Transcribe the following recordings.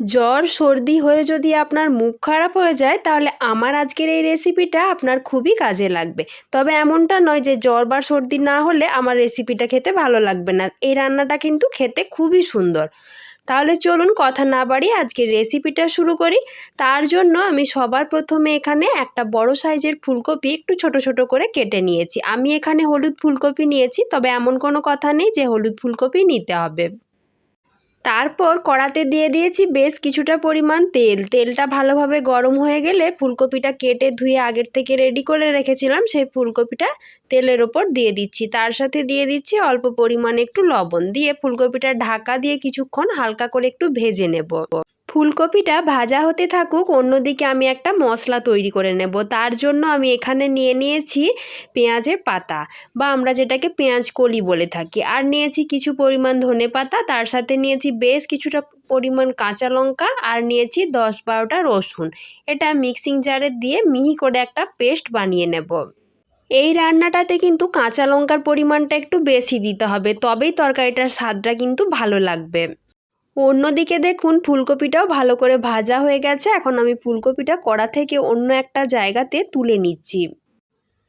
জ্বর, সর্দি হয়ে যদি আপনার মুখ খারাপ হয়ে যায়, তাহলে আমার আজকের এই রেসিপিটা আপনার খুবই কাজে লাগবে। তবে এমনটা নয় যে জ্বর বা সর্দি না হলে আমার রেসিপিটা খেতে ভালো লাগবে না। এই রান্নাটা কিন্তু খেতে খুবই সুন্দর। তাহলে চলুন কথা না বাড়িয়ে আজকের রেসিপিটা শুরু করি। তার জন্য আমি সবার প্রথমে এখানে একটা বড় সাইজের ফুলকপি একটু ছোট ছোট করে কেটে নিয়েছি। আমি এখানে হলুদ ফুলকপি নিয়েছি, তবে এমন কোনো কথা নেই যে হলুদ ফুলকপি নিতে হবে। তারপর কড়াতে দিয়ে দিয়েছি বেশ কিছুটা পরিমাণ তেল। তেলটা ভালোভাবে গরম হয়ে গেলে ফুলকপিটা কেটে ধুয়ে আগের থেকে রেডি করে রেখেছিলাম, সেই ফুলকপিটা তেলের ওপর দিয়ে দিচ্ছি। তার সাথে দিয়ে দিচ্ছি অল্প পরিমাণে একটু লবণ। দিয়ে ফুলকপিটা ঢাকা দিয়ে কিছুক্ষণ হালকা করে একটু ভেজে নেব। ফুলকপিটা ভাজা হতে থাকুক, অন্যদিকে আমি একটা মশলা তৈরি করে নেব। তার জন্য আমি এখানে নিয়ে নিয়েছি পেঁয়াজের পাতা বা আমরা যেটাকে পেঁয়াজ কলি বলে থাকি। আর নিয়েছি কিছু পরিমাণ ধনে পাতা, তার সাথে নিয়েছি বেশ কিছুটা পরিমাণ কাঁচা লঙ্কা আর নিয়েছি দশ বারোটা রসুন। এটা মিক্সিং জারে দিয়ে মিহি করে একটা পেস্ট বানিয়ে নেব। এই রান্নাটাতে কিন্তু কাঁচা লঙ্কার পরিমাণটা একটু বেশি দিতে হবে, তবেই তরকারিটার স্বাদটা কিন্তু ভালো লাগবে। অন্যদিকে দেখুন, ফুলকপিটাও ভালো করে ভাজা হয়ে গেছে। এখন আমি ফুলকপিটা কড়া থেকে অন্য একটা জায়গাতে তুলে নিচ্ছি।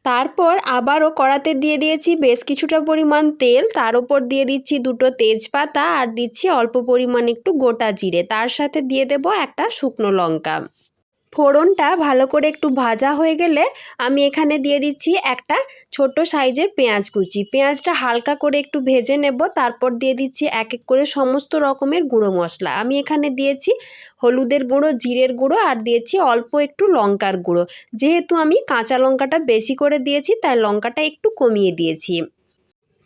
তারপর আবারও কড়াতে দিয়ে দিয়েছি বেশ কিছুটা পরিমাণ তেল। তার উপর দিয়ে দিচ্ছি দুটো তেজপাতা আর দিচ্ছি অল্প পরিমাণ একটু গোটা জিরে। তার সাথে দিয়ে দেব একটা শুকনো লঙ্কা। ফোড়নটা ভালো করে একটু ভাজা হয়ে গেলে আমি এখানে দিয়ে দিচ্ছি একটা ছোট সাইজের পেঁয়াজ কুচি। পেঁয়াজটা হালকা করে একটু ভেজে নেব, তারপর দিয়ে দিচ্ছি এক এক করে সমস্ত রকমের গুঁড়ো মশলা। আমি এখানে দিয়েছি হলুদের গুঁড়ো, জিরের গুঁড়ো আর দিয়েছি অল্প একটু লঙ্কার গুঁড়ো। যেহেতু আমি কাঁচা লঙ্কাটা বেশি করে দিয়েছি, তাই লঙ্কাটা একটু কমিয়ে দিয়েছি।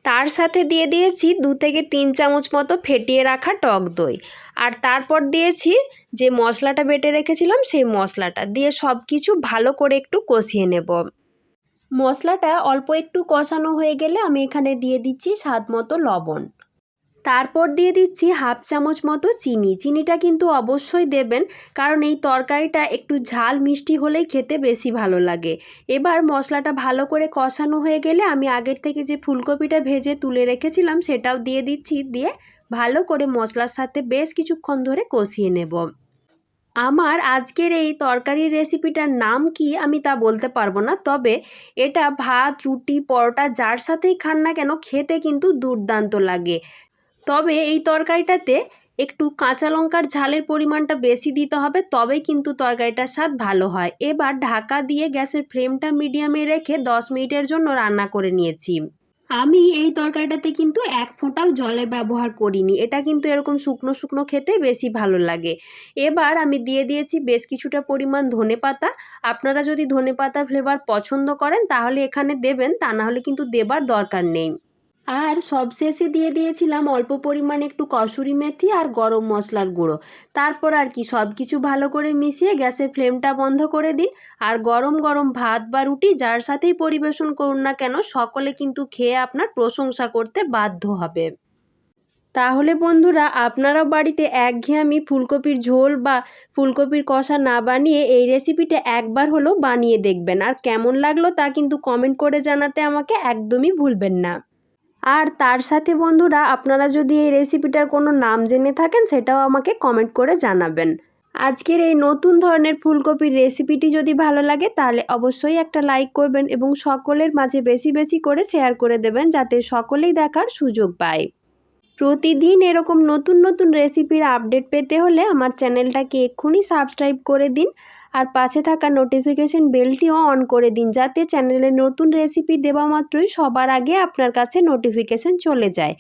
তার সাথে দিয়ে দিয়েছি দু থেকে তিন চামচ মতো ফেটিয়ে রাখা টক দই। আর তারপর দিয়েছি যে মশলাটা বেটে রেখেছিলাম সেই মশলাটা। দিয়ে সব কিছু ভালো করে একটু কষিয়ে নেব। মশলাটা অল্প একটু কষানো হয়ে গেলে আমি এখানে দিয়ে দিচ্ছি স্বাদ মতো লবণ। তারপর দিয়ে দিচ্ছি হাফ চামচ মতো চিনি। চিনিটা কিন্তু অবশ্যই দেবেন, কারণ এই তরকারিটা একটু ঝাল মিষ্টি হলেই খেতে বেশি ভালো লাগে। এবার মশলাটা ভালো করে কষানো হয়ে গেলে আমি আগের থেকে যে ফুলকপিটা ভেজে তুলে রেখেছিলাম সেটাও দিয়ে দিচ্ছি, দিয়ে ভালো করে মশলার সাথে বেশ কিছুক্ষণ ধরে কষিয়ে নেব। আমার আজকের এই তরকারির রেসিপিটার নাম কি আমি তা বলতে পারব না, তবে এটা ভাত, রুটি, পরোটা যার সাথেই খান না কেন খেতে কিন্তু দুর্দান্ত লাগে। তবে এই তরকারিটাতে একটু কাঁচা লঙ্কার ঝালের পরিমাণটা বেশি দিতে হবে, তবেই কিন্তু তরকারিটার স্বাদ ভালো হয়। এবার ঢাকা দিয়ে গ্যাসের ফ্লেমটা মিডিয়ামে রেখে দশ মিনিটের জন্য রান্না করে নিয়েছি। আমি এই তরকারিটাতে কিন্তু এক ফোঁটাও জলের ব্যবহার করিনি, এটা কিন্তু এরকম শুকনো শুকনো খেতে বেশি ভালো লাগে। এবার আমি দিয়ে দিয়েছি বেশ কিছুটা পরিমাণ ধনে পাতা। আপনারা যদি ধনে পাতার ফ্লেভার পছন্দ করেন, তাহলে এখানে দেবেন, তা নাহলে কিন্তু দেবার দরকার নেই। আর সবশেষে দিয়ে দিয়েছিলাম অল্প পরিমাণে একটু কসুরি মেথি আর গরম মশলার গুঁড়ো। তারপর আর কি সব কিছু ভালো করে মিশিয়ে গ্যাসের ফ্লেমটা বন্ধ করে দিন। আর গরম গরম ভাত বা রুটি যার সাথেই পরিবেশন করুন না কেন, সকলে কিন্তু খেয়ে আপনার প্রশংসা করতে বাধ্য হবে। তাহলে বন্ধুরা, আপনারাও বাড়িতে একঘেয়েমি ফুলকপির ঝোল বা ফুলকপির কষা না বানিয়ে এই রেসিপিটা একবার হলেও বানিয়ে দেখবেন। আর কেমন লাগল তা কিন্তু কমেন্ট করে জানাতে আমাকে একদমই ভুলবেন না। আর তার সাথে বন্ধুরা, আপনারা যদি এই রেসিপিটার কোনো নাম জেনে থাকেন, সেটাও আমাকে কমেন্ট করে জানাবেন। আজকের এই নতুন ধরনের ফুলকপির রেসিপিটি যদি ভালো লাগে, তাহলে অবশ্যই একটা লাইক করবেন এবং সকলের মাঝে বেশি বেশি করে শেয়ার করে দেবেন, যাতে সকলেই দেখার সুযোগ পায়। প্রতিদিন এরকম নতুন নতুন রেসিপির আপডেট পেতে হলে আমার চ্যানেলটাকে এক্ষুনি সাবস্ক্রাইব করে দিন আর পাশে থাকা নোটিফিকেশন বেলটিও অন করে দিন যাতে চ্যানেলে নতুন রেসিপি দেওয়া মাত্রই সবার আগে আপনার কাছে নোটিফিকেশন চলে যায়।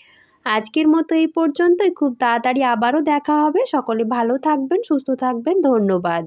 আজকের মতো এই পর্যন্তই। খুব তাড়াতাড়ি আবারও দেখা হবে। সকলে ভালো থাকবেন, সুস্থ থাকবেন। ধন্যবাদ।